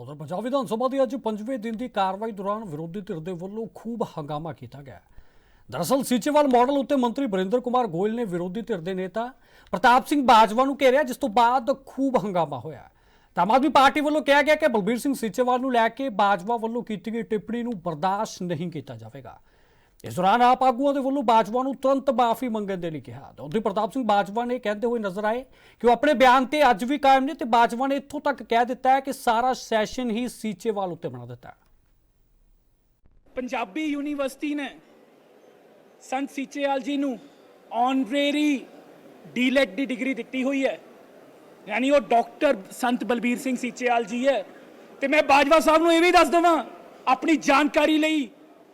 ਉਧਰ ਪੰਜਾਬ ਵਿਧਾਨ ਸਭਾ ਦੀ ਅੱਜ ਪੰਜਵੇਂ ਦਿਨ ਦੀ ਕਾਰਵਾਈ ਦੌਰਾਨ ਵਿਰੋਧੀ ਧਿਰ ਦੇ ਵੱਲੋਂ ਖੂਬ ਹੰਗਾਮਾ ਕੀਤਾ ਗਿਆ। ਦਰਅਸਲ ਸੀਚੇਵਾਲ ਮਾਡਲ ਉੱਤੇ ਮੰਤਰੀ ਬਰਿੰਦਰ ਕੁਮਾਰ ਗੋਇਲ ਨੇ ਵਿਰੋਧੀ ਧਿਰ ਦੇ ਨੇਤਾ ਪ੍ਰਤਾਪ ਸਿੰਘ ਬਾਜਵਾ ਨੂੰ ਘੇਰਿਆ, ਜਿਸ ਤੋਂ ਬਾਅਦ ਖੂਬ ਹੰਗਾਮਾ ਹੋਇਆ। ਤਾਂ ਆਮ ਆਦਮੀ ਪਾਰਟੀ ਵੱਲੋਂ ਕਿਹਾ ਗਿਆ ਕਿ ਬਲਬੀਰ ਸਿੰਘ ਸੀਚੇਵਾਲ ਨੂੰ ਲੈ ਕੇ ਬਾਜਵਾ ਵੱਲੋਂ ਕੀਤੀ ਗਈ ਟਿੱਪਣੀ ਨੂੰ ਬਰਦਾਸ਼ਤ ਨਹੀਂ ਕੀਤਾ ਜਾਵੇਗਾ। ਇਸ ਦੌਰਾਨ ਆਪ ਆਗੂਆਂ ਦੇ ਵੱਲੋਂ ਬਾਜਵਾ ਨੂੰ ਤੁਰੰਤ ਮਾਫੀ ਮੰਗਣ ਦੇ ਲਈ ਕਿਹਾ। ਤਾਂ ਪ੍ਰਤਾਪ ਸਿੰਘ ਬਾਜਵਾ ਨੇ ਕਹਿੰਦੇ ਹੋਏ ਨਜ਼ਰ ਆਏ ਕਿ ਉਹ ਆਪਣੇ ਬਿਆਨ ਤੇ ਅੱਜ ਵੀ ਕਾਇਮ ਨੇ ਤੇ ਬਾਜਵਾ ਨੇ ਇੱਥੋਂ ਤੱਕ ਕਹਿ ਦਿੱਤਾ ਹੈ ਕਿ ਸਾਰਾ ਸੈਸ਼ਨ ਹੀ ਸੀਚੇਵਾਲ ਉੱਤੇ ਬਣਾ ਦਿੱਤਾ। ਪੰਜਾਬੀ ਯੂਨੀਵਰਸਿਟੀ ਨੇ ਸੰਤ ਸੀਚੇਵਾਲ ਜੀ ਨੂੰ ਆਨਰੇਰੀ ਡੀਲੈਟ ਦੀ ਡਿਗਰੀ ਦਿੱਤੀ ਹੋਈ ਹੈ। ਯਾਨੀ ਉਹ ਡਾਕਟਰ ਸੰਤ ਬਲਬੀਰ ਸਿੰਘ ਸੀਚੇਵਾਲ ਜੀ ਹੈ। ਤੇ ਮੈਂ ਬਾਜਵਾ ਸਾਹਿਬ ਨੂੰ ਇਹ ਵੀ ਦੱਸ ਦਵਾਂ, ਆਪਣੀ ਜਾਣਕਾਰੀ ਲਈ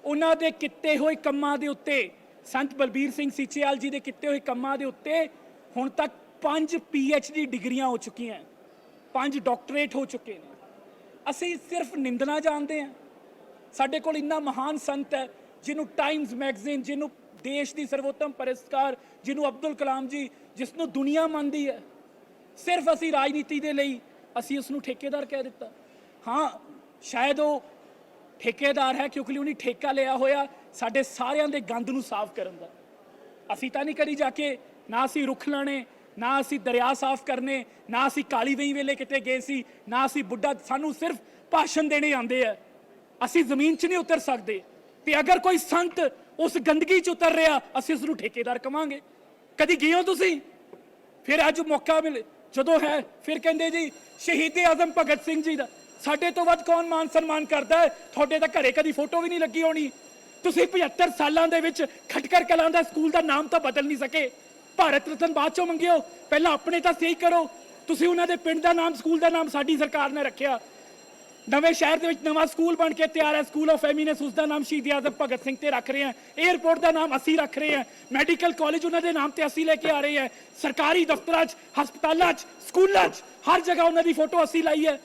ਉਹਨਾਂ ਦੇ ਕੀਤੇ ਹੋਏ ਕੰਮਾਂ ਦੇ ਉੱਤੇ, ਸੰਤ ਬਲਬੀਰ ਸਿੰਘ ਸੀਚੇਵਾਲ ਜੀ ਦੇ ਕੀਤੇ ਹੋਏ ਕੰਮਾਂ ਦੇ ਉੱਤੇ ਹੁਣ ਤੱਕ 5 ਡੀ ਡਿਗਰੀਆਂ ਹੋ ਚੁੱਕੀਆਂ ਪੰਜ ਡਾਕਟਰੇਟ ਹੋ ਚੁੱਕੇ ਨੇ। ਅਸੀਂ ਸਿਰਫ ਨਿੰਦਣਾ ਜਾਣਦੇ ਹਾਂ। ਸਾਡੇ ਕੋਲ ਇੰਨਾ ਮਹਾਨ ਸੰਤ ਹੈ, ਜਿਹਨੂੰ ਟਾਈਮਜ਼ ਮੈਗਜ਼ੀਨ ਜਿਹਨੂੰ ਦੇਸ਼ ਦੀ ਸਰਵੋਤਮ ਪੁਰਸਕਾਰ, ਜਿਹਨੂੰ ਅਬਦੁਲ ਕਲਾਮ ਜੀ ਜਿਸ ਨੂੰ ਦੁਨੀਆ ਮੰਨਦੀ ਹੈ। ਸਿਰਫ ਅਸੀਂ ਰਾਜਨੀਤੀ ਦੇ ਲਈ ਅਸੀਂ ਉਸ ਨੂੰ ਠੇਕੇਦਾਰ ਕਹਿ ਦਿੱਤਾ। ਹਾਂ, ਸ਼ਾਇਦ ਉਹ ਠੇਕੇਦਾਰ ਹੈ, ਕਿਉਂਕਿ ਉਹਨੇ ਠੇਕਾ ਲਿਆ ਹੋਇਆ, ਸਾਡੇ ਸਾਰਿਆਂ ਦੇ ਗੰਦ ਨੂੰ ਸਾਫ਼ ਕਰਨ ਦਾ। ਅਸੀਂ ਤਾਂ ਨਹੀਂ ਕਰੀ ਜਾ ਕੇ ਨਾ ਅਸੀਂ ਰੁੱਖ ਲਾਣੇ ਨਾ ਅਸੀਂ ਦਰਿਆ ਸਾਫ਼ ਕਰਨੇ, ਨਾ ਅਸੀਂ ਕਾਲੀ ਵਈ ਵੇਲੇ ਕਿਤੇ ਗਏ ਸੀ, ਨਾ ਅਸੀਂ ਬੁੱਢਾ, ਸਾਨੂੰ ਸਿਰਫ ਭਾਸ਼ਣ ਦੇਣੇ ਆਉਂਦੇ ਆ। ਅਸੀਂ ਜ਼ਮੀਨ 'ਚ ਨਹੀਂ ਉਤਰ ਸਕਦੇ ਤੇ ਅਗਰ ਕੋਈ ਸੰਤ ਉਸ ਗੰਦਗੀ 'ਚ ਉਤਰ ਰਿਹਾ, ਅਸੀਂ ਉਸ ਨੂੰ ਠੇਕੇਦਾਰ ਕਵਾਂਗੇ। ਕਦੀ ਗਏ ਹੋ ਤੁਸੀਂ? ਫਿਰ ਅੱਜ ਮੌਕਾ ਮਿਲੇ। ਜਦੋਂ ਹੈ, ਫਿਰ ਕਹਿੰਦੇ ਜੀ, ਸ਼ਹੀਦ ਆਜ਼ਮ ਭਗਤ ਸਿੰਘ ਜੀ ਦਾ। ਸਾਡੇ ਤੋਂ ਵੱਧ ਕੌਣ ਮਾਨ ਸਨਮਾਨ ਕਰਦਾ ਹੈ? ਤੁਹਾਡੇ ਤਾਂ ਘਰੇ ਕਦੀ ਫੋਟੋ ਵੀ ਨਹੀਂ ਲੱਗੀ ਹੋਣੀ। ਤੁਸੀਂ 75 ਸਾਲਾਂ ਦੇ ਵਿੱਚ ਖਟਕਰ ਕਲਾਂ ਦਾ ਸਕੂਲ ਦਾ ਨਾਮ ਤਾਂ ਬਦਲ ਨਹੀਂ ਸਕੇ। ਭਾਰਤ ਰਤਨ ਬਾਅਦ ਚੋਂ ਮੰਗਿਓ। ਪਹਿਲਾਂ ਆਪਣੇ ਤਾਂ ਸਹੀ ਕਰੋ। ਤੁਸੀਂ ਉਹਨਾਂ ਦੇ ਪਿੰਡ ਦਾ ਨਾਮ, ਸਕੂਲ ਦਾ ਨਾਮ ਸਾਡੀ ਸਰਕਾਰ ਨੇ ਰੱਖਿਆ। ਨਵੇਂ ਸ਼ਹਿਰ ਦੇ ਵਿੱਚ ਨਵਾਂ ਸਕੂਲ ਬਣ ਕੇ ਤਿਆਰ ਹੈ। ਸਕੂਲ ਆਫ ਫੈਮਿਨਸ ਉਸ ਦਾ ਨਾਮ ਸ਼ਹੀਦ ਆਜ਼ਮ ਭਗਤ ਸਿੰਘ ਤੇ ਰੱਖ ਰਹੇ ਹਾਂ। 에ਅਰਪੋਰਟ ਦਾ ਨਾਮ ਅਸੀਂ ਰੱਖ ਰਹੇ ਹਾਂ। ਮੈਡੀਕਲ ਕਾਲਜ ਉਹਨਾਂ ਦੇ ਨਾਮ ਤੇ ਅਸੀਂ ਲੈ ਕੇ ਆ ਰਹੇ ਹਾਂ। ਸਰਕਾਰੀ ਦਫ਼ਤਰਾਂ 'ਚ, ਹਸਪਤਾਲਾਂ 'ਚ, ਸਕੂਲਾਂ 'ਚ, ਹਰ ਜਗ੍ਹਾ ਉਹਨਾਂ ਦੀ ਫੋਟੋ ਅਸੀਂ ਲਾਈ ਹੈ।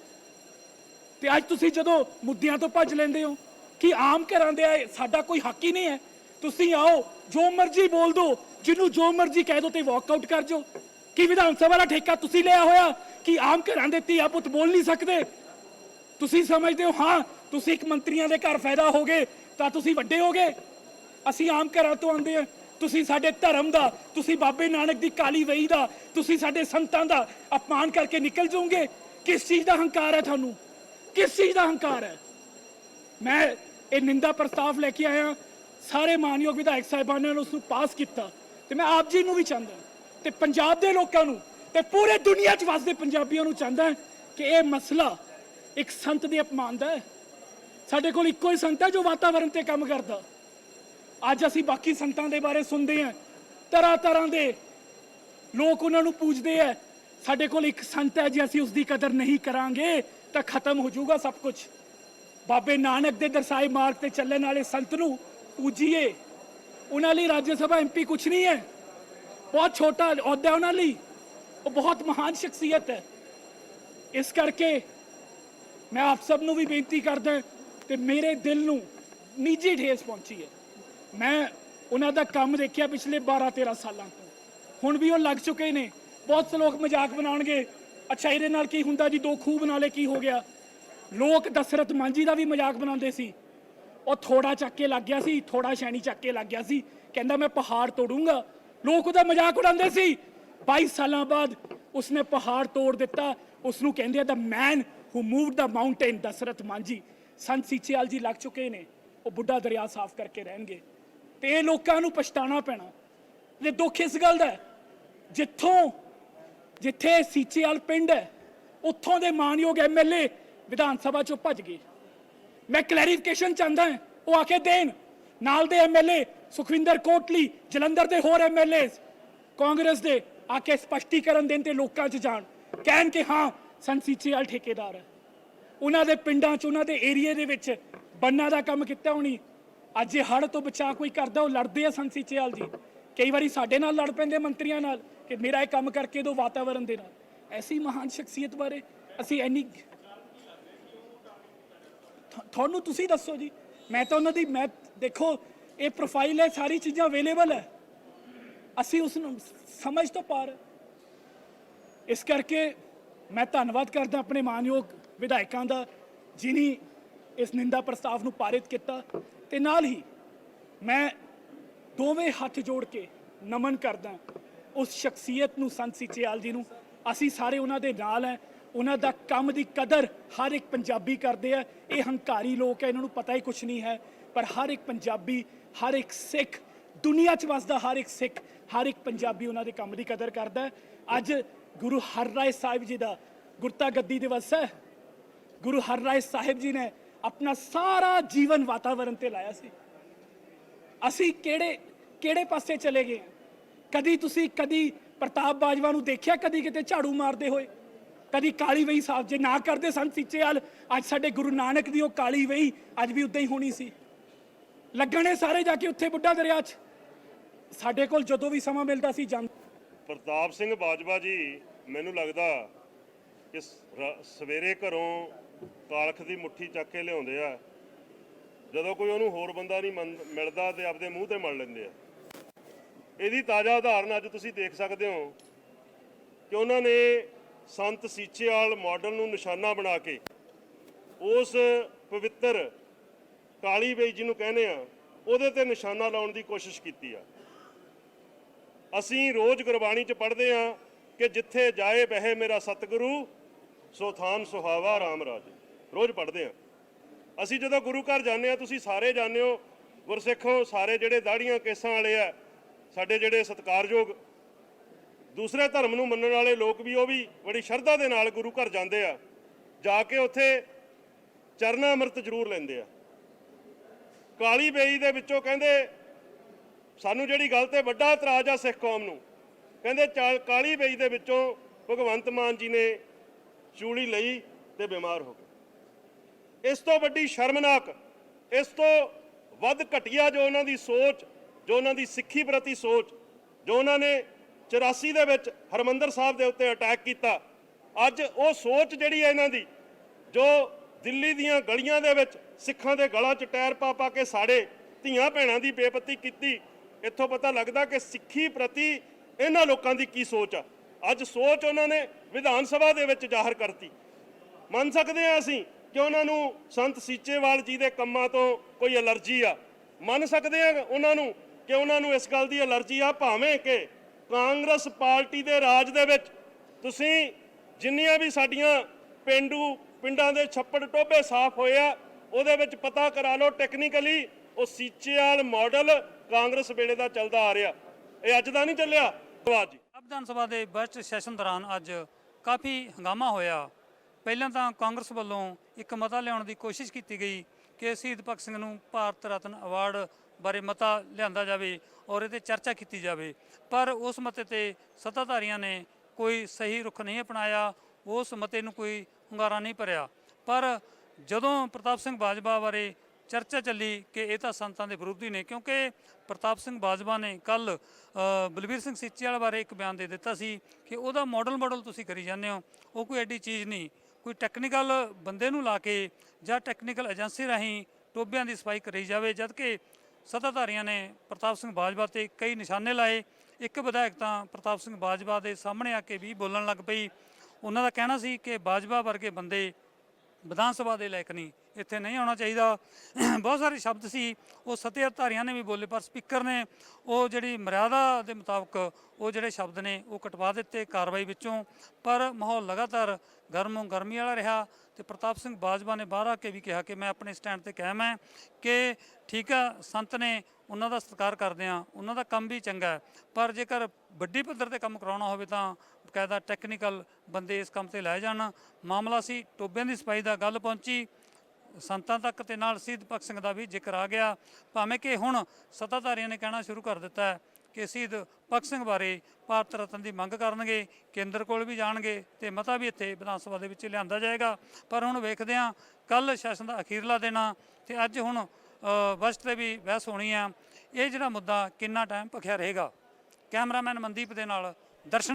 ਤੇ ਅੱਜ ਤੁਸੀਂ ਜਦੋਂ ਮੁੱਦਿਆਂ ਤੋਂ ਭੱਜ ਲੈਂਦੇ ਹੋ ਕਿ ਆਮ ਘਰਾਂ ਦੇ ਆ, ਸਾਡਾ ਕੋਈ ਹੱਕ ਹੀ ਨਹੀਂ ਹੈ ਤੁਸੀਂ ਆਓ ਜੋ ਮਰਜ਼ੀ ਬੋਲ ਦਿਓ ਜਿਹਨੂੰ ਜੋ ਮਰਜ਼ੀ ਕਹਿ ਦਿਓ ਤੇ ਵਾਕਆਊਟ ਕਰ ਜਾਓ। ਕਿ ਵਿਧਾਨ ਸਭਾ ਦਾ ਠੇਕਾ ਤੁਸੀਂ ਲਿਆ ਹੋਇਆ ਕਿ ਆਮ ਘਰਾਂ ਦੇ ਧੀਆ ਪੁੱਤ ਬੋਲ ਨਹੀਂ ਸਕਦੇ? ਤੁਸੀਂ ਸਮਝਦੇ ਹੋ ਹਾਂ ਤੁਸੀਂ ਇੱਕ ਮੰਤਰੀਆਂ ਦੇ ਘਰ ਫਾਇਦਾ ਹੋਗੇ ਤਾਂ ਤੁਸੀਂ ਵੱਡੇ ਹੋਗੇ ਅਸੀਂ ਆਮ ਘਰਾਂ ਤੋਂ ਆਉਂਦੇ ਹਾਂ ਤੁਸੀਂ ਸਾਡੇ ਧਰਮ ਦਾ ਤੁਸੀਂ ਬਾਬੇ ਨਾਨਕ ਦੀ ਕਾਲੀ ਵਈ ਦਾ ਤੁਸੀਂ ਸਾਡੇ ਸੰਤਾਂ ਦਾ ਅਪਮਾਨ ਕਰਕੇ ਨਿਕਲ ਜਾਓਗੇ। ਕਿਸ ਚੀਜ਼ ਦਾ ਹੰਕਾਰ ਹੈ ਤੁਹਾਨੂੰ? ਕਿਸ ਚੀਜ਼ ਦਾ ਹੰਕਾਰ ਹੈ? ਮੈਂ ਇਹ ਨਿੰਦਾ ਪ੍ਰਸਤਾਵ ਲੈ ਕੇ ਆਇਆ। ਸਾਰੇ ਮਾਨਯੋਗ ਵਿਧਾਇਕ ਸਾਹਿਬਾਨਾਂ ਨੇ ਉਸ ਨੂੰ ਪਾਸ ਕੀਤਾ ਤੇ ਮੈਂ ਆਪ ਜੀ ਨੂੰ ਵੀ ਚਾਹੁੰਦਾ ਤੇ ਪੰਜਾਬ ਦੇ ਲੋਕਾਂ ਨੂੰ ਤੇ ਪੂਰੇ ਦੁਨੀਆ 'ਚ ਵਸਦੇ ਪੰਜਾਬੀਆਂ ਨੂੰ ਚਾਹੁੰਦਾ ਕਿ ਇਹ ਮਸਲਾ ਇੱਕ ਸੰਤ ਦੇ ਅਪਮਾਨ ਦਾ ਹੈ। ਸਾਡੇ ਕੋਲ ਇੱਕੋ ਹੀ ਸੰਤ ਹੈ ਜੋ ਵਾਤਾਵਰਣ ਤੇ ਕੰਮ ਕਰਦਾ। ਅੱਜ ਅਸੀਂ ਬਾਕੀ ਸੰਤਾਂ ਦੇ ਬਾਰੇ ਸੁਣਦੇ ਹਾਂ। ਤਰ੍ਹਾਂ ਤਰ੍ਹਾਂ ਦੇ ਲੋਕ ਉਹਨਾਂ ਨੂੰ ਪੂਜਦੇ ਆ ਸਾਡੇ ਕੋਲ ਇੱਕ ਸੰਤ ਹੈ ਜੇ ਅਸੀਂ ਉਸ ਦੀ ਕਦਰ ਨਹੀਂ ਕਰਾਂਗੇ ਤਾਂ ਖਤਮ ਹੋ ਜਾਊਗਾ ਸਭ ਕੁਝ। ਬਾਬੇ ਨਾਨਕ ਦੇ ਦਰਸਾਏ ਮਾਰਗ ਤੇ ਚੱਲਣ ਵਾਲੇ ਸੰਤ ਨੂੰ ਪੂਜੀਏ। ਉਹਨਾਂ ਲਈ ਰਾਜ ਸਭਾ ਐਮਪੀ ਕੁਝ ਨਹੀਂ ਹੈ। ਬਹੁਤ ਛੋਟਾ ਅਹੁਦਾ ਉਹਨਾਂ ਲਈ। ਉਹ ਬਹੁਤ ਮਹਾਨ ਸ਼ਖਸੀਅਤ ਹੈ। ਇਸ ਕਰਕੇ ਮੈਂ ਆਪ ਸਭ ਨੂੰ ਵੀ ਬੇਨਤੀ ਕਰਦਾ ਤੇ ਮੇਰੇ ਦਿਲ ਨੂੰ ਨਿੱਜੀ ਠੇਸ ਪਹੁੰਚੀ ਹੈ। ਮੈਂ ਉਹਨਾਂ ਦਾ ਕੰਮ ਦੇਖਿਆ ਪਿਛਲੇ 12 13 ਸਾਲਾਂ ਤੋਂ। ਹੁਣ ਵੀ ਉਹ ਲੱਗ ਚੁੱਕੇ ਨੇ। ਬਹੁਤ ਸੇ ਲੋਕ ਮਜ਼ਾਕ ਬਣਾਉਣਗੇ। ਅੱਛਾ, ਇਹਦੇ ਨਾਲ ਕੀ ਹੁੰਦਾ ਜੀ? ਦੋ ਖੂਹ ਬਣਾ ਲਏ ਕੀ ਹੋ ਗਿਆ? ਲੋਕ ਦਸ਼ਰਤ ਮਾਂਜੀ ਦਾ ਵੀ ਮਜ਼ਾਕ ਬਣਾਉਂਦੇ ਸੀ। ਉਹ ਥੋੜਾ ਚੱਕ ਕੇ ਲੱਗ ਗਿਆ ਸੀ, ਥੋੜਾ ਸ਼ੈਣੀ ਚੱਕ ਕੇ ਲੱਗ ਗਿਆ ਸੀ। ਕਹਿੰਦਾ, ਮੈਂ ਪਹਾੜ ਤੋੜੂੰਗਾ। ਲੋਕ ਉਹਦਾ ਮਜ਼ਾਕ ਉਡਾਉਂਦੇ ਸੀ। 22 ਸਾਲਾਂ ਬਾਅਦ ਉਸਨੇ ਪਹਾੜ ਤੋੜ ਦਿੱਤਾ। ਉਸ ਨੂੰ ਕਹਿੰਦੇ ਆ the man who moved the mountain Dashrath Manjhi. Sant Seechewal ji ਲੱਗ ਚੁੱਕੇ ਨੇ। ਉਹ ਬੁੱਢਾ ਦਰਿਆ ਸਾਫ਼ ਕਰਕੇ ਰਹਿਣਗੇ। ਤੇ ਇਹ ਲੋਕਾਂ ਨੂੰ ਪਛਤਾਣਾ ਪੈਣਾ। ਤੇ ਦੁੱਖ ਇਸ ਗੱਲ ਦਾ ਜਿੱਥੋਂ ਜਿੱਥੇ ਸੀਚੇਵਾਲ ਪਿੰਡ ਹੈ, ਉੱਥੋਂ ਦੇ ਮਾਨਯੋਗ ਐਮਐਲਏ ਵਿਧਾਨ ਸਭਾ ਚੋਂ ਭੱਜ ਗਏ। ਮੈਂ ਕਲੈਰੀਫਿਕੇਸ਼ਨ ਚਾਹੁੰਦਾ ਹਾਂ, ਉਹ ਆ ਕੇ ਦੇਣ, ਨਾਲ ਦੇ ਐਮਐਲਏ ਸੁਖਵਿੰਦਰ ਕੋਟਲੀ, ਜਲੰਧਰ ਦੇ ਹੋਰ ਐਮਐਲਏ ਕਾਂਗਰਸ ਦੇ ਆ ਕੇ ਸਪਸ਼ਟੀਕਰਨ ਦੇਣ ਤੇ ਲੋਕਾਂ 'ਚ ਜਾਣ। ਕਹਿਣ ਕਿ ਹਾਂ ਸੰਸੀਚੇਵਾਲ ਠੇਕੇਦਾਰ ਹੈ। ਉਹਨਾਂ ਦੇ ਪਿੰਡਾਂ 'ਚ, ਉਹਨਾਂ ਦੇ ਏਰੀਏ ਦੇ ਵਿੱਚ ਬੰਨਾਂ ਦਾ ਕੰਮ ਕੀਤਾ ਹੋਣੀ, ਅੱਜ ਇਹ ਹੜ੍ਹ ਤੋਂ ਬਚਾ ਕੋਈ ਕਰਦਾ, ਉਹ ਲੜਦੇ ਆ ਸੰਸੀਚੇਵਾਲ ਜੀ। ਕਈ ਵਾਰੀ ਸਾਡੇ ਨਾਲ ਲੜ ਪੈਂਦੇ ਮੰਤਰੀਆਂ ਨਾਲ। ਕਿ ਮੇਰਾ ਇਹ ਕੰਮ ਕਰਕੇ ਦੋ ਵਾਤਾਵਰਣ ਦੇ ਨਾਲ। ਐਸੀ ਮਹਾਨ ਸ਼ਖਸੀਅਤ ਬਾਰੇ ਅਸੀਂ ਇੰਨੀ ਤੁਹਾਨੂੰ ਤੁਸੀਂ ਦੱਸੋ ਜੀ। ਮੈਂ ਤਾਂ ਉਹਨਾਂ ਦੀ ਮੈਂ ਦੇਖੋ, ਇਹ ਪ੍ਰੋਫਾਈਲ ਹੈ, ਸਾਰੀ ਚੀਜ਼ਾਂ ਅਵੇਲੇਬਲ ਹੈ। ਅਸੀਂ ਉਸ ਨੂੰ ਸਮਝ ਤੋਂ ਪਾਰ ਇਸ ਕਰਕੇ ਮੈਂ ਧੰਨਵਾਦ ਕਰਦਾ ਆਪਣੇ ਮਾਨਯੋਗ ਵਿਧਾਇਕਾਂ ਦਾ, ਜਿਨੀ ਇਸ ਨਿੰਦਾ ਪ੍ਰਸਤਾਵ ਨੂੰ ਪਾਰਿਤ ਕੀਤਾ। ਤੇ ਨਾਲ ਹੀ ਮੈਂ ਦੋਵੇਂ ਹੱਥ ਜੋੜ ਕੇ ਨਮਨ ਕਰਦਾ। ਉਸ ਸ਼ਖਸੀਅਤ ਨੂੰ ਸੰਤ ਸੀਚੇਵਾਲ ਜੀ ਨੂੰ। ਅਸੀਂ ਸਾਰੇ ਉਹਨਾਂ ਦੇ ਨਾਲ ਹੈ। ਉਹਨਾਂ ਦਾ ਕੰਮ ਦੀ ਕਦਰ ਹਰ ਇੱਕ ਪੰਜਾਬੀ ਕਰਦੇ ਆ। ਇਹ ਹੰਕਾਰੀ ਲੋਕ ਹੈ, ਇਹਨਾਂ ਨੂੰ ਪਤਾ ਹੀ ਕੁਝ ਨਹੀਂ ਹੈ। ਪਰ ਹਰ ਇੱਕ ਪੰਜਾਬੀ, ਹਰ ਇੱਕ ਸਿੱਖ, ਦੁਨੀਆ 'ਚ ਵਸਦਾ ਹਰ ਇੱਕ ਸਿੱਖ, ਹਰ ਇੱਕ ਪੰਜਾਬੀ ਉਹਨਾਂ ਦੇ ਕੰਮ ਦੀ ਕਦਰ ਕਰਦਾ ਅੱਜ ਗੁਰੂ ਹਰਰਾਏ ਸਾਹਿਬ ਜੀ ਦਾ ਗੁਰਤਾ ਗੱਦੀ ਦਿਵਸ ਹੈ। ਗੁਰੂ ਹਰਰਾਏ ਸਾਹਿਬ ਜੀ ਨੇ ਆਪਣਾ ਸਾਰਾ ਜੀਵਨ ਵਾਤਾਵਰਣ ਤੇ ਲਾਇਆ ਸੀ। ਅਸੀਂ ਕਿਹੜੇ ਕਿਹੜੇ ਪਾਸੇ ਚਲੇ ਗਏ? ਕਦੀ ਤੁਸੀਂ ਕਦੀ ਪ੍ਰਤਾਪ ਬਾਜਵਾ ਨੂੰ ਦੇਖਿਆ? ਕਦੀ ਕਿਤੇ ਝਾੜੂ ਮਾਰਦੇ ਹੋਏ? ਕਦੀ ਕਾਲੀ ਵਈ ਸਾਹਿਬ? ਜੇ ਨਾ ਕਰਦੇ ਸਨ ਸੀਚੇਵਾਲ ਅੱਜ ਸਾਡੇ ਗੁਰੂ ਨਾਨਕ ਦੀ ਉਹ ਕਾਲੀ ਵਈ ਅੱਜ ਵੀ ਉਦਾਂ ਹੀ ਹੋਣੀ ਸੀ। ਲੱਗਣੇ ਸਾਰੇ ਜਾ ਕੇ ਉੱਥੇ ਬੁੱਢਾ ਦਰਿਆ 'ਚ। ਸਾਡੇ ਕੋਲ ਜਦੋਂ ਵੀ ਸਮਾਂ ਮਿਲਦਾ ਸੀ ਜਾਂ ਪ੍ਰਤਾਪ ਸਿੰਘ ਬਾਜਵਾ ਜੀ, ਮੈਨੂੰ ਲੱਗਦਾ ਕਿ ਸਵੇਰੇ ਘਰੋਂ ਕਾਲਖ ਦੀ ਮੁੱਠੀ ਚੱਕ ਕੇ ਲਿਆਉਂਦੇ ਆ। ਜਦੋਂ ਕੋਈ ਉਹਨੂੰ ਹੋਰ ਬੰਦਾ ਨਹੀਂ ਮਿਲਦਾ ਤੇ ਆਪਦੇ ਮੂੰਹ ਤੇ ਮੜ ਲੈਂਦੇ ਆ। ਇਹਦੀ ਤਾਜ਼ਾ ਉਦਾਹਰਨ ਅੱਜ ਤੁਸੀਂ ਦੇਖ ਸਕਦੇ ਹੋ ਕਿ ਉਹਨਾਂ ਨੇ ਸੰਤ ਸੀਚੇਵਾਲ ਮਾਡਲ ਨੂੰ ਨਿਸ਼ਾਨਾ ਬਣਾ ਕੇ ਉਸ ਪਵਿੱਤਰ ਕਾਲੀ ਬਈ ਜਿਹਨੂੰ ਕਹਿੰਦੇ ਆ, ਉਹਦੇ ਤੇ ਨਿਸ਼ਾਨਾ ਲਾਉਣ ਦੀ ਕੋਸ਼ਿਸ਼ ਕੀਤੀ ਆ। ਅਸੀਂ ਰੋਜ਼ ਗੁਰਬਾਣੀ ਚ ਪੜ੍ਹਦੇ ਹਾਂ ਕਿ ਜਿੱਥੇ ਜਾਏ ਬਹਿ ਮੇਰਾ ਸਤਿਗੁਰੂ, ਸੋ ਥਾਨ ਸੁਹਾਵਾ RAM ਰਾਜ। ਰੋਜ਼ ਪੜ੍ਹਦੇ ਹਾਂ ਅਸੀਂ ਜਦੋਂ ਗੁਰੂ ਘਰ ਜਾਂਦੇ ਆ, ਤੁਸੀਂ ਸਾਰੇ ਜਾਂਦੇ ਹੋ, ਗੁਰਸਿੱਖੋ, ਸਾਰੇ ਜਿਹੜੇ ਦਾੜੀਆਂ ਕੇਸਾਂ ਵਾਲੇ ਆ ਸਾਡੇ ਜਿਹੜੇ ਸਤਿਕਾਰਯੋਗ ਦੂਸਰੇ ਧਰਮ ਨੂੰ ਮੰਨਣ ਵਾਲੇ ਲੋਕ ਵੀ, ਉਹ ਵੀ ਬੜੀ ਸ਼ਰਧਾ ਦੇ ਨਾਲ ਗੁਰੂ ਘਰ ਜਾਂਦੇ ਆ। ਜਾ ਕੇ ਉੱਥੇ ਚਰਨਾ ਅੰਮ੍ਰਿਤ ਜ਼ਰੂਰ ਲੈਂਦੇ ਆ। ਕਾਲੀ ਬੇਈ ਦੇ ਵਿੱਚੋਂ ਕਹਿੰਦੇ, ਸਾਨੂੰ ਜਿਹੜੀ ਗੱਲ ਤੇ ਵੱਡਾ ਇਤਰਾਜ਼ ਆ ਸਿੱਖ ਕੌਮ ਨੂੰ। ਕਹਿੰਦੇ ਚਾਲ ਕਾਲੀ ਬੇਈ ਦੇ ਵਿੱਚੋਂ ਭਗਵੰਤ ਮਾਨ ਜੀ ਨੇ ਚੂੜੀ ਲਈ ਤੇ ਬਿਮਾਰ ਹੋ ਗਏ। ਇਸ ਤੋਂ ਵੱਡੀ ਸ਼ਰਮਨਾਕ, ਇਸ ਤੋਂ ਵੱਧ ਘਟੀਆ ਜੋ ਉਹਨਾਂ ਦੀ ਸੋਚ ਜੋ ਉਹਨਾਂ ਦੀ ਸਿੱਖੀ ਪ੍ਰਤੀ ਸੋਚ, ਜੋ ਉਹਨਾਂ ਨੇ 84 ਦੇ ਵਿੱਚ ਹਰਮੰਦਰ ਸਾਹਿਬ ਦੇ ਉੱਤੇ ਅਟੈਕ ਕੀਤਾ, ਅੱਜ ਉਹ ਸੋਚ ਜਿਹੜੀ ਹੈ ਇਹਨਾਂ ਦੀ, ਜੋ ਦਿੱਲੀ ਦੀਆਂ ਗਲੀਆਂ ਦੇ ਵਿੱਚ ਸਿੱਖਾਂ ਦੇ ਗਲਾਂ 'ਚ ਟਾਇਰ ਪਾ ਪਾ ਕੇ ਸਾੜੇ, ਧੀਆਂ ਭੈਣਾਂ ਦੀ ਬੇਪਤੀ ਕੀਤੀ, ਇੱਥੋਂ ਪਤਾ ਲੱਗਦਾ ਕਿ ਸਿੱਖੀ ਪ੍ਰਤੀ ਇਹਨਾਂ ਲੋਕਾਂ ਦੀ ਕੀ ਸੋਚ ਆ। ਅੱਜ ਸੋਚ ਉਹਨਾਂ ਨੇ ਵਿਧਾਨ ਸਭਾ ਦੇ ਵਿੱਚ ਜ਼ਾਹਰ ਕਰਤੀ। ਮੰਨ ਸਕਦੇ ਆ ਅਸੀਂ ਕਿ ਉਹਨਾਂ ਨੂੰ ਸੰਤ ਸੀਚੇਵਾਲ ਜੀ ਦੇ ਕੰਮਾਂ ਤੋਂ ਕੋਈ ਅਲਰਜੀ ਆ। ਮੰਨ ਸਕਦੇ ਆ ਉਹਨਾਂ ਨੂੰ ਕਿ ਉਹਨਾਂ ਨੂੰ ਇਸ ਗੱਲ ਦੀ ਅਲਰਜੀ ਆ, ਭਾਵੇਂ ਕਿ ਕਾਂਗਰਸ ਪਾਰਟੀ ਦੇ ਰਾਜ ਦੇ ਵਿੱਚ ਤੁਸੀਂ ਜਿੰਨੀਆਂ ਵੀ ਸਾਡੀਆਂ ਪਿੰਡੂ ਪਿੰਡਾਂ ਦੇ ਛੱਪੜ ਟੋਬੇ ਸਾਫ਼ ਹੋਏ ਆ, ਉਹਦੇ ਵਿੱਚ ਪਤਾ ਕਰਾ ਲਓ ਟੈਕਨੀਕਲੀ ਉਹ ਸੀਚੇਵਾਲ ਮਾਡਲ ਕਾਂਗਰਸ ਵੇਲੇ ਦਾ ਚੱਲਦਾ ਆ ਰਿਹਾ। ਇਹ ਅੱਜ ਦਾ ਨਹੀਂ ਚੱਲਿਆ। ਧੰਨਵਾਦ ਜੀ। ਵਿਧਾਨ ਸਭਾ ਦੇ ਬਜਟ ਸੈਸ਼ਨ ਦੌਰਾਨ ਅੱਜ ਕਾਫੀ ਹੰਗਾਮਾ ਹੋਇਆ। ਪਹਿਲਾਂ ਤਾਂ ਕਾਂਗਰਸ ਵੱਲੋਂ ਇੱਕ ਮਤਾ ਲਿਆਉਣ ਦੀ ਕੋਸ਼ਿਸ਼ ਕੀਤੀ ਗਈ ਕਿ ਸ਼ਹੀਦ ਭਗਤ ਸਿੰਘ ਨੂੰ ਭਾਰਤ ਰਤਨ ਅਵਾਰਡ ਬਾਰੇ ਮਤਾ ਲਿਆਂਦਾ ਜਾਵੇ ਔਰ ਇਹਤੇ ਚਰਚਾ ਕੀਤੀ ਜਾਵੇ। ਪਰ ਉਸ ਮਤੇ ਤੇ ਸੱਤਾਧਾਰੀਆਂ ਨੇ ਕੋਈ ਸਹੀ ਰੁਖ ਨਹੀਂ ਅਪਣਾਇਆ, ਉਸ ਮਤੇ ਨੂੰ ਕੋਈ ਹੁੰਗਾਰਾ ਨਹੀਂ ਭਰਿਆ। ਪਰ ਜਦੋਂ ਪ੍ਰਤਾਪ ਸਿੰਘ ਬਾਜਵਾ ਬਾਰੇ ਚਰਚਾ ਚੱਲੀ ਕਿ ਇਹ ਤਾਂ ਸੰਤਾਂ ਦੇ ਵਿਰੋਧੀ ਨੇ, ਕਿਉਂਕਿ ਪ੍ਰਤਾਪ ਸਿੰਘ ਬਾਜਵਾ ਨੇ ਕੱਲ ਬਲਬੀਰ ਸਿੰਘ ਸੀਚੇਵਾਲ ਬਾਰੇ ਇੱਕ ਬਿਆਨ ਦੇ ਦਿੱਤਾ ਸੀ ਕਿ ਉਹਦਾ ਮਾਡਲ ਮਾਡਲ ਤੁਸੀਂ ਕਰੀ ਜਾਂਦੇ ਹੋ, ਉਹ ਕੋਈ ਐਡੀ ਚੀਜ਼ ਨਹੀਂ। ਕੋਈ ਟੈਕਨੀਕਲ ਬੰਦੇ ਨੂੰ ਲਾ ਕੇ ਜਾਂ ਟੈਕਨੀਕਲ ਏਜੰਸੀ ਰਾਹੀਂ ਟੋਬਿਆਂ ਦੀ ਸਫ਼ਾਈ ਕਰੀ ਜਾਵੇ ਜਦ ਕਿ ਸੱਤਾਧਾਰੀਆਂ ਨੇ ਪ੍ਰਤਾਪ ਸਿੰਘ ਬਾਜਵਾ ਤੇ ਕਈ ਨਿਸ਼ਾਨੇ ਲਾਏ। ਇੱਕ ਵਿਧਾਇਕ ਤਾਂ ਪ੍ਰਤਾਪ ਸਿੰਘ ਬਾਜਵਾ ਦੇ ਸਾਹਮਣੇ ਆ ਕੇ ਵੀ ਬੋਲਣ ਲੱਗ ਪਈ। ਉਹਨਾਂ ਦਾ ਕਹਿਣਾ ਸੀ ਕਿ ਬਾਜਵਾ ਵਰਗੇ ਬੰਦੇ ਵਿਧਾਨ ਸਭਾ ਦੇ ਲਾਇਕ ਨਹੀਂ, ਇੱਥੇ ਨਹੀਂ ਆਉਣਾ ਚਾਹੀਦਾ। ਬਹੁਤ ਸਾਰੇ ਸ਼ਬਦ ਸੀ, ਉਹ ਸੱਤਾਧਾਰੀਆਂ ਨੇ ਵੀ ਬੋਲੇ, ਪਰ ਸਪੀਕਰ ਨੇ ਉਹ ਜਿਹੜੀ ਮਰਿਆਦਾ ਦੇ ਮੁਤਾਬਕ ਉਹ ਜਿਹੜੇ ਸ਼ਬਦ ਨੇ, ਉਹ ਕਟਵਾ ਦਿੱਤੇ ਕਾਰਵਾਈ ਵਿੱਚੋਂ। ਪਰ ਮਾਹੌਲ ਲਗਾਤਾਰ ਗਰਮੋਂ, ਗਰਮੀ ਵਾਲਾ ਰਿਹਾ ਤੇ ਪ੍ਰਤਾਪ ਸਿੰਘ ਬਾਜਵਾ ਨੇ ਬਾਹਰ ਆ ਕੇ ਵੀ ਕਿਹਾ ਕਿ ਮੈਂ ਆਪਣੇ ਸਟੈਂਡ ਤੇ ਕਾਇਮ ਹਾਂ ਕਿ ਠੀਕ ਆ, ਸੰਤ ਨੇ ਉਹਨਾਂ ਦਾ ਸਤਿਕਾਰ ਕਰਦੇ ਆ ਉਹਨਾਂ ਦਾ ਕੰਮ ਵੀ ਚੰਗਾ ਪਰ ਜੇਕਰ ਵੱਡੀ ਪੱਧਰ ਤੇ ਕੰਮ ਕਰਾਉਣਾ ਹੋਵੇ ਤਾਂ ਬਕਾਇਦਾ ਟੈਕਨੀਕਲ ਬੰਦੇ ਇਸ ਕੰਮ ਤੇ ਲਾਏ ਜਾਣ। ਮਾਮਲਾ ਸੀ ਟੋਬਿਆਂ ਦੀ ਸਫ਼ਾਈ ਦਾ ਗੱਲ ਪਹੁੰਚੀ। ਸੰਤਾਂ ਤੱਕ ਤੇ ਨਾਲ ਸ਼ਹੀਦ ਭਗਤ ਸਿੰਘ ਦਾ ਵੀ ਜ਼ਿਕਰ ਆ ਗਿਆ। ਭਾਵੇਂ ਕਿ ਹੁਣ ਸੱਤਾਧਾਰੀਆਂ ਨੇ ਕਹਿਣਾ ਸ਼ੁਰੂ ਕਰ ਦਿੱਤਾ ਹੈ ਕਿ ਸ਼ਹੀਦ ਭਗਤ ਸਿੰਘ ਬਾਰੇ ਭਾਰਤ ਰਤਨ ਦੀ ਮੰਗ ਕਰਨਗੇ ਕੇਂਦਰ ਕੋਲ ਵੀ ਜਾਣਗੇ ਤੇ ਮਤਾ ਵੀ ਇੱਥੇ ਵਿਧਾਨ ਸਭਾ ਦੇ ਵਿੱਚ ਲਿਆਂਦਾ ਜਾਏਗਾ। ਪਰ ਹੁਣ ਵੇਖਦੇ ਹਾਂ ਕੱਲ ਸੈਸ਼ਨ ਦਾ ਅਖੀਰਲਾ ਦਿਨ ਆ ਤੇ ਅੱਜ ਹੁਣ ਅ, ਬਜਟ ਤੇ ਵੀ ਬਹਿਸ ਹੋਣੀ ਆ। ਇਹ ਜਿਹੜਾ ਮੁੱਦਾ ਕਿੰਨਾ ਟਾਈਮ ਭਖਿਆ ਰਹੇਗਾ? ਕੈਮਰਾਮੈਨ ਮਨਦੀਪ ਦੇ ਨਾਲ ਦਰਸ਼ਨ